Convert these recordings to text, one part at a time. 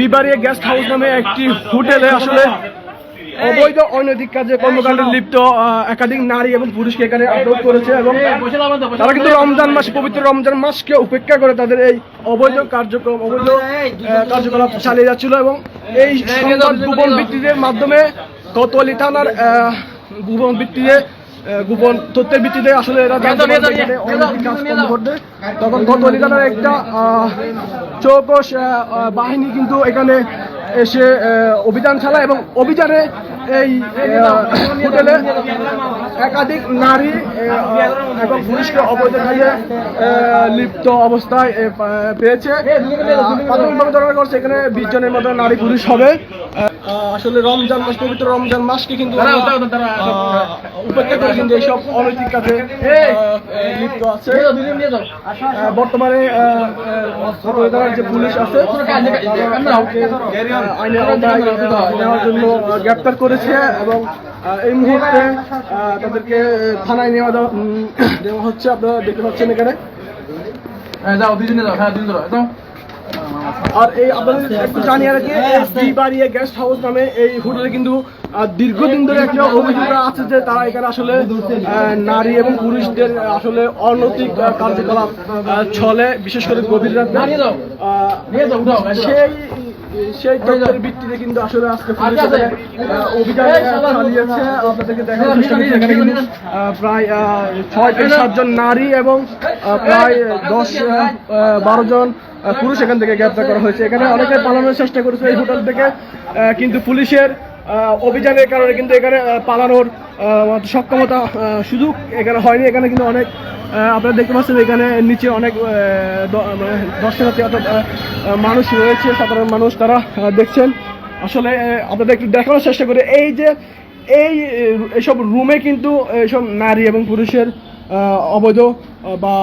বিবারিয়া guest house নামে একটি হোটেলে আসলে অবৈধ অনৈতিক কাজে কর্মকাণ্ডে লিপ্ত একাধিক নারী এবং পুরুষকে এখানে আটক করেছে এবং তারা কিন্তু রমজান মাস, পবিত্র রমজান মাসকে উপেক্ষা করে তাদের এই অবৈধ কার্যক্রম, অবৈধ কার্যকলাপ চালিয়ে যাচ্ছিল এবং এই সংবাদ গোপন ভিত্তিতে মাধ্যমে কোতোয়ালি থানার গোপন ভিত্তিতে গোপন তথ্যের ভিত্তিতে আসলে এরা তখন থানার একটা চৌকস আহ, বাহিনী কিন্তু এখানে এসে অভিযান চালায় এবং অভিযানে এই হোটেলে একাধিক নারী এবং পুলিশকে অবৈধ কাজে লিপ্ত অবস্থায় পেয়েছে। প্রাথমিকভাবে ধারণা করছে এখানে বিশ জনের মতো নারী পুলিশ হবে। আসলে রমজান মাস পবিত্র রমজান মাসকে কিন্তু উপেক্ষা করে কিন্তু এইসব অনৈতিক কাজে লিপ্ত আছে। বর্তমানে যে পুলিশ আছে আহ, আইনের আওতায় নেওয়ার জন্য গ্রেপ্তার করেছে এবং এই মুহূর্তে তাদেরকে থানায় নেওয়া দেওয়া হচ্ছে। আপনারা দেখতে পাচ্ছেন এখানে। যাও দুজনে যাও হ্যাঁ দুজনে যাও যাও। আর এই আপনাদের একটু জানিয়ে রাখি বিবাড়িয়া গেস্ট হাউস নামে এই হোটেলে কিন্তু দীর্ঘদিন ধরে একটা অভিযোগ আছে যে তারা এখানে আসলে নারী এবং পুরুষদের আসলে অনৈতিক কার্যকলাপ চলে বিশেষ করে গভীর রাতে। সেই সেই তথ্যের ভিত্তিতে কিন্তু আসলে আজকে পুলিশ অভিযান আহ, চালিয়েছে। আপনাদেরকে আহ, প্রায় ছয় থেকে সাতজন নারী এবং প্রায় দশ বারো জন পুরুষ এখান থেকে গ্রেপ্তার করা হয়েছে। এখানে অনেকে পালানোর চেষ্টা করেছে এই হোটেল থেকে। আহ, কিন্তু পুলিশের অভিযানের কারণে কিন্তু এখানে পালানোর সক্ষমতা সুযোগ এখানে হয়নি। এখানে কিন্তু অনেক আপনারা দেখতে পাচ্ছেন এখানে নিচে অনেক মানে দর্শনার্থী অর্থাৎ মানুষ রয়েছে সাধারণ মানুষ তারা দেখছেন। আসলে আপনাদের একটু দেখানোর চেষ্টা করি। এই যে এই আহ, এইসব রুমে কিন্তু এইসব নারী এবং পুরুষের অবৈধ বা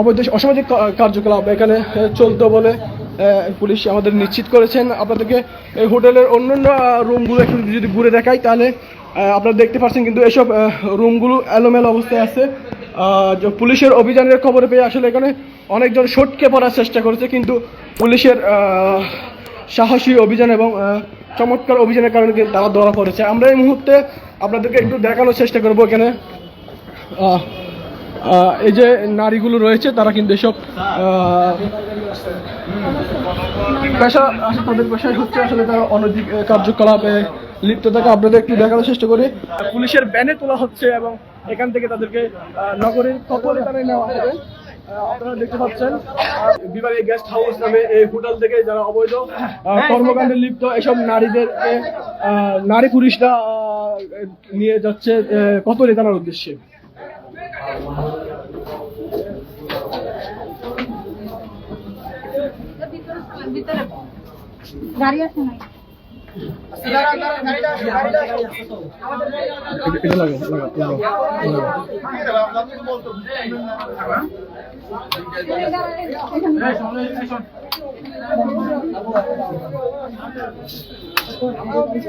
অবৈধ অসামাজিক কার্যকলাপ এখানে চলতো বলে পুলিশ আমাদের নিশ্চিত করেছেন। আপনাদেরকে এই হোটেলের অন্যান্য রুমগুলো একটু যদি ঘুরে দেখাই, তাহলে আপনারা দেখতে পাচ্ছেন কিন্তু এসব রুমগুলো এলোমেলো অবস্থায় আছে। পুলিশের অভিযানের খবর পেয়ে আসলে এখানে অনেকজন সটকে পড়ার চেষ্টা করেছে, কিন্তু পুলিশের সাহসী অভিযান এবং চমৎকার অভিযানের কারণে তারা ধরা পড়েছে। আমরা এই মুহূর্তে আপনাদেরকে একটু দেখানোর চেষ্টা করব এখানে। এই যে নারীগুলো রয়েছে তারা কিন্তু এসব পেশা তাদের পেশায় হচ্ছে আসলে তারা অনৈতিক কার্যকলাপে লিপ্ত থাকে। আপনাদের একটু দেখানোর চেষ্টা করি। পুলিশের ব্যানে তোলা হচ্ছে এবং এখান থেকে তাদেরকে নগরীর কপলে তারা নেওয়া হবে। আপনারা দেখতে পাচ্ছেন বিবাহী গেস্ট হাউস নামে এই হোটেল থেকে যারা অবৈধ কর্মকাণ্ডে লিপ্ত এসব নারীদেরকে নারী আহ, নিয়ে যাচ্ছে কত রেতানোর উদ্দেশ্যে?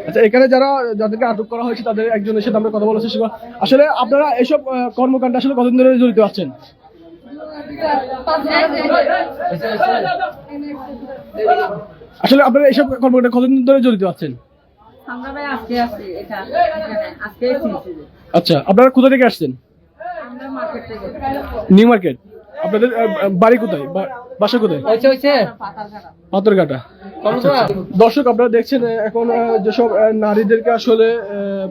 আচ্ছা এখানে যারা যাদেরকে আটক করা হয়েছে তাদের একজনের সাথে আমরা কথা বলার চেষ্টা আসলে আপনারা আহ, কর্মকাণ্ডে আসলে কতদিন ধরে জড়িত আছেন? আসলে আপনারা এইসব কর্মকাণ্ডে কতদিন ধরে জড়িত আছেন? আচ্ছা আপনারা কোথা থেকে আসছেন? New Market. আপনাদের বাড়ি কোথায়? বাসা কোথায়? পাথরঘাটা। আচ্ছা, আচ্ছা। দর্শক আপনারা দেখছেন এখন যেসব নারীদেরকে আসলে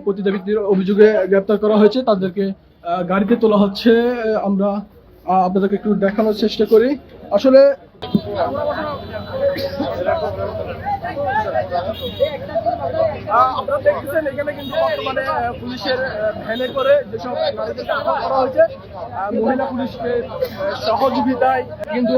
পতিতাবৃত্তির অভিযোগে গ্রেপ্তার করা হয়েছে তাদেরকে গাড়িতে তোলা হচ্ছে আমরা আপনাদেরকে একটু দেখানোর চেষ্টা করি। আসলে আপনারা দেখতেছেন, এখানে কিন্তু বর্তমানে পুলিশের ভ্যানে করে যেসব আটক করা হয়েছে মহিলা পুলিশকে সহযোগিতায় কিন্তু